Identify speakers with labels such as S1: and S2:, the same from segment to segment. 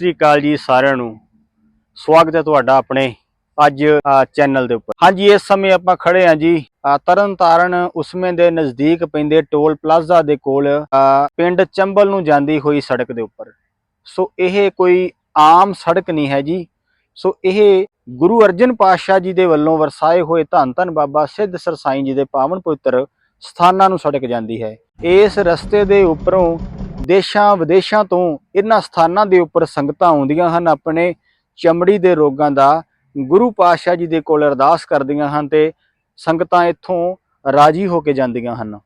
S1: ਸ੍ਰੀ ਅਕਾਲ ਜੀ ਸਾਰਿਆਂ ਨੂੰ। ਸਵਾਗਤ ਹੈ ਤੁਹਾਡਾ ਆਪਣੇ ਅੱਜ ਚੈਨਲ ਦੇ ਉੱਪਰ। ਹਾਂਜੀ ਇਸ ਸਮੇਂ ਆਪਾਂ ਖੜੇ ਹਾਂ ਜੀ। ਅ, ਉਸਮੇ ਦੇ ਨਜ਼ਦੀਕ ਪੈਂਦੇ ਟੋਲ ਪਲਾਜ਼ਾ ਦੇ ਕੋਲ ਪਿੰਡ ਚੰਬਲ ਨੂੰ ਜਾਂਦੀ ਹੋਈ ਸੜਕ ਦੇ ਉੱਪਰ। ਸੋ ਇਹ ਕੋਈ ਆਮ ਸੜਕ ਨਹੀਂ ਹੈ ਜੀ। ਸੋ ਇਹ ਗੁਰੂ ਅਰਜਨ ਪਾਤਸ਼ਾਹ ਜੀ ਦੇ ਵੱਲੋਂ ਵਰਸਾਏ ਹੋਏ ਧੰਨ ਧੰਨ ਬਾਬਾ ਸਿੱਧ ਸਰਸਾਈ ਜੀ ਦੇ ਪਾਵਨ ਪਵਿੱਤਰ ਸਥਾਨਾਂ ਨੂੰ ਸੜਕ ਜਾਂਦੀ ਹੈ। ਇਸ ਰਸਤੇ ਦੇ ਉੱਪਰੋਂ ਦੇਸ਼ਾਂ ਵਿਦੇਸ਼ਾਂ ਤੋਂ ਇਹਨਾਂ ਸਥਾਨਾਂ ਦੇ ਉੱਪਰ ਸੰਗਤਾਂ ਆਉਂਦੀਆਂ ਹਨ, ਆਪਣੇ ਚਮੜੀ ਦੇ ਰੋਗਾਂ ਦਾ ਗੁਰੂ ਪਾਤਸ਼ਾਹ ਜੀ ਦੇ ਕੋਲ ਅਰਦਾਸ ਕਰਦੀਆਂ ਹਨ ਤੇ ਸੰਗਤਾਂ ਇੱਥੋਂ ਰਾਜੀ ਹੋ ਕੇ ਜਾਂਦੀਆਂ ਹਨ।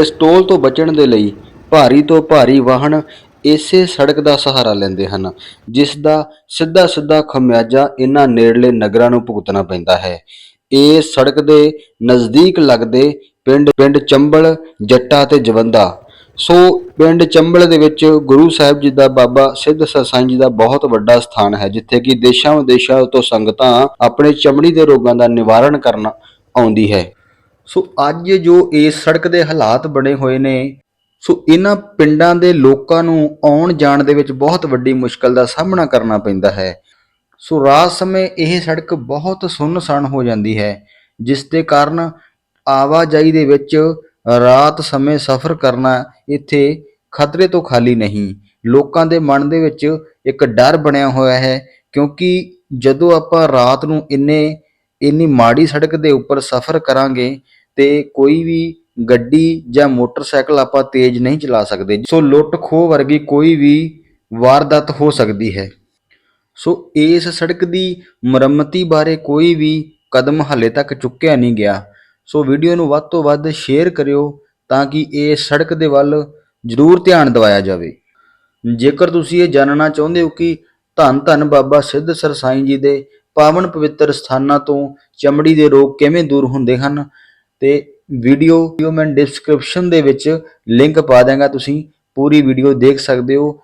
S2: ਇਸ ਟੋਲ ਤੋਂ ਬਚਣ ਦੇ ਲਈ ਭਾਰੀ ਤੋਂ ਭਾਰੀ ਵਾਹਨ ਇਸੇ ਸੜਕ ਦਾ ਸਹਾਰਾ ਲੈਂਦੇ ਹਨ, ਜਿਸ ਦਾ ਸਿੱਧਾ ਸਿੱਧਾ ਖਮਿਆਜਾ ਇਹਨਾਂ ਨੇੜਲੇ ਨਗਰਾਂ ਨੂੰ ਭੁਗਤਣਾ ਪੈਂਦਾ ਹੈ। ਇਹ ਸੜਕ ਦੇ ਨਜ਼ਦੀਕ ਲੱਗਦੇ ਪਿੰਡ ਪਿੰਡ ਚੰਬਲ, ਜੱਟਾ ਤੇ ਜਵੰਦਾ ਸੋ ਪਿੰਡ ਚੰਬਲ ਦੇ ਵਿੱਚ ਗੁਰੂ ਸਾਹਿਬ ਜੀ ਦਾ ਬਾਬਾ ਸਿੱਧ ਸਰਸਾਈ ਜੀ ਦਾ ਬਹੁਤ ਵੱਡਾ ਸਥਾਨ ਹੈ, ਜਿੱਥੇ ਕਿ ਦੇਸ਼ਾਂ ਵਿਦੇਸ਼ਾਂ ਤੋਂ ਸੰਗਤਾਂ ਆਪਣੇ ਚਮੜੀ ਦੇ ਰੋਗਾਂ ਦਾ ਨਿਵਾਰਨ ਕਰਨ ਆਉਂਦੀ ਹੈ। ਸੋ ਅੱਜ ਜੋ ਇਸ ਸੜਕ ਦੇ ਹਾਲਾਤ ਬਣੇ ਹੋਏ ਨੇ, ਸੋ ਇਹਨਾਂ ਪਿੰਡਾਂ ਦੇ ਲੋਕਾਂ ਨੂੰ ਆਉਣ ਜਾਣ ਦੇ ਵਿੱਚ ਬਹੁਤ ਵੱਡੀ ਮੁਸ਼ਕਲ ਦਾ ਸਾਹਮਣਾ ਕਰਨਾ ਪੈਂਦਾ ਹੈ। ਸੋ ਰਾਤ ਸਮੇਂ ਇਹ ਸੜਕ ਬਹੁਤ ਸੁੰਨਸਾਨ ਹੋ ਜਾਂਦੀ ਹੈ, ਜਿਸ ਦੇ ਕਾਰਨ ਆਵਾਜਾਈ ਦੇ ਵਿੱਚ ਰਾਤ ਸਮੇਂ ਸਫ਼ਰ ਕਰਨਾ ਇੱਥੇ ਖਤਰੇ ਤੋਂ ਖਾਲੀ ਨਹੀਂ। ਲੋਕਾਂ ਦੇ ਮਨ ਦੇ ਵਿੱਚ ਇੱਕ ਡਰ ਬਣਿਆ ਹੋਇਆ ਹੈ, ਕਿਉਂਕਿ ਜਦੋਂ ਆਪਾਂ ਰਾਤ ਨੂੰ ਇੰਨੇ, ਇੰਨੀ ਮਾੜੀ ਸੜਕ ਦੇ ਉੱਪਰ ਸਫ਼ਰ ਕਰਾਂਗੇ ਤੇ ਕੋਈ ਵੀ ਗੱਡੀ ਜਾਂ ਮੋਟਰਸਾਈਕਲ ਆਪਾਂ ਤੇਜ਼ ਨਹੀਂ ਚਲਾ ਸਕਦੇ। ਸੋ ਲੁੱਟ ਖੋਹ ਵਰਗੀ ਕੋਈ ਵੀ ਵਾਰਦਾਤ ਹੋ ਸਕਦੀ ਹੈ। ਸੋ ਇਸ ਸੜਕ ਦੀ ਮੁਰੰਮਤੀ ਬਾਰੇ ਕੋਈ ਵੀ ਕਦਮ ਹਲੇ ਤੱਕ ਚੁੱਕਿਆ ਨਹੀਂ ਗਿਆ। ਸੋ ਵੀਡੀਓ ਨੂੰ ਵੱਧ ਤੋਂ ਵੱਧ ਸ਼ੇਅਰ ਕਰਿਓ ਤਾਂ ਕਿ ਇਹ ਸੜਕ ਦੇ ਵੱਲ ਜ਼ਰੂਰ ਧਿਆਨ ਦਿਵਾਇਆ ਜਾਵੇ। ਜੇਕਰ ਤੁਸੀਂ ਇਹ ਜਾਣਨਾ ਚਾਹੁੰਦੇ ਹੋ ਕਿ ਧੰਨ ਧੰਨ ਬਾਬਾ ਸਿੱਧ ਸਰਸਾਈ ਜੀ ਦੇ ਪਾਵਨ ਪਵਿੱਤਰ ਸਥਾਨਾਂ ਤੋਂ ਚਮੜੀ ਦੇ ਰੋਗ ਕਿਵੇਂ ਦੂਰ ਹੁੰਦੇ ਹਨ, ਤੇ ਵੀਡੀਓ ਵੀਡੀਓ ਮੈਂ ਡਿਸਕ੍ਰਿਪਸ਼ਨ ਦੇ ਵਿੱਚ ਲਿੰਕ ਪਾ ਦਾਂਗਾ ਤੁਸੀਂ ਪੂਰੀ ਵੀਡੀਓ ਦੇਖ ਸਕਦੇ ਹੋ।